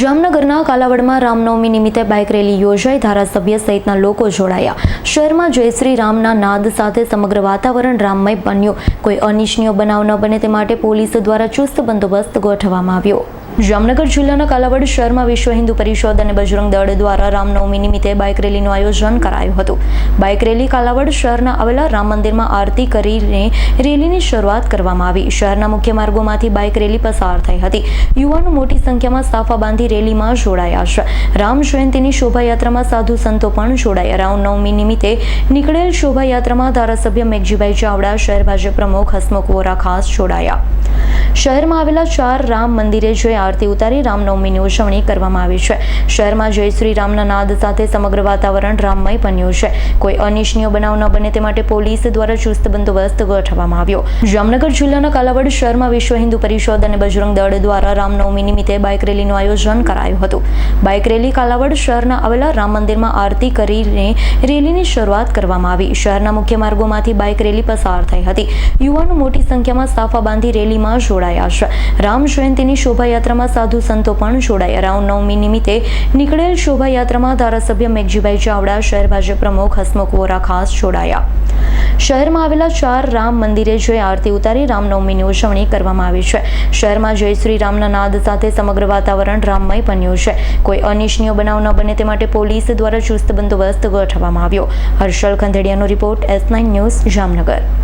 જામનગરના કાલાવડમાં રામનવમી નિમિત્તે bike rally યોજાઈ. ધારાસભ્ય સહિતના લોકો જોડાયા. શહેરમાં જય શ્રી રામના નાદ સાથે સમગ્ર વાતાવરણ રામમય બન્યું. કોઈ અનિચ્છનીય બનાવ ન બને તે માટે પોલીસ દ્વારા ચુસ્ત બંદોબસ્ત ગોઠવવામાં આવ્યો. જામનગર જિલ્લાના કાલાવડ શહેરમાં વિશ્વ હિન્દુ પરિષદ અને બજરંગ દળ દ્વારા રામનવમી નિમિત્તે બાઇક રેલીનું આયોજન કરાયું હતું. બાઇક રેલી કાલાવડ શહેરના આવેલા રામ મંદિરમાં આરતી કરીને રેલીની શરૂઆત કરવામાં આવી. શહેરના મુખ્ય માર્ગોમાંથી બાઇક રેલી પસાર થઈ હતી. યુવાનો મોટી સંખ્યામાં સાફા બાંધી રેલીમાં જોડાયા છે. રામ જયંતિની શોભાયાત્રામાં સાધુ સંતો પણ જોડાયા. રામનવમી નિમિત્તે નીકળેલ શોભાયાત્રામાં ધારાસભ્ય મેઘજીભાઈ ચાવડા, શહેર ભાજપ પ્રમુખ હસમુખ વોરા ખાસ જોડાયા. શહેરમાં આવેલા ચાર રામ મંદિરે જઈ આરતી ઉતારી રામનવમીની ઉજવણી કરવામાં આવી છે. શહેરમાં જય શ્રી રામના નાદ સાથે સમગ્ર વાતાવરણ રામમય બન્યું છે. કોઈ અનિચ્છનીય બનાવ ન બને તે માટે પોલીસ દ્વારા ચુસ્ત બંદોબસ્ત ગોઠવવામાં આવ્યો. જામનગર જિલ્લાના કાલાવડ શહેરમાં વિશ્વ હિન્દુ પરિષદ અને બજરંગ દળ દ્વારા રામનવમી નિમિત્તે બાઇક રેલીનું આયોજન કરાયું હતું. બાઇક રેલી કાલાવડ શહેરના આવેલા રામ મંદિરમાં આરતી કરીને રેલીની શરૂઆત કરવામાં આવી. શહેરના મુખ્ય માર્ગોમાંથી બાઇક રેલી પસાર થઈ હતી. યુવાનો મોટી સંખ્યામાં સાફા બાંધી રેલીમાં જોડાયા. છે. રામ જયંતિની શોભાયાત્રામાં સાધુ સંતો પણ જોડાયા. રામનવમી નિમિત્તે નીકળેલ શોભાયાત્રામાં ધારાસભ્ય મેઘજીભાઈ ચાવડા, શહેર ભાજપ પ્રમુખ હસમુખ વોરા ખાસ જોડાયા. શહેરમાં આવેલા ચાર રામ મંદિરે જઈ આરતી ઉતારી રામનવમીની ઉજવણી કરવામાં આવી છે. શહેરમાં જય શ્રી રામના નાદ સાથે સમગ્ર વાતાવરણ રામમય બન્યું છે. કોઈ અનિચ્છનીય બનાવ ન બને તે માટે પોલીસ દ્વારા ચુસ્ત બંદોબસ્ત ગોઠવવામાં આવ્યો. Harshal ખંધેડિયાનો report S nine news Jamnagar.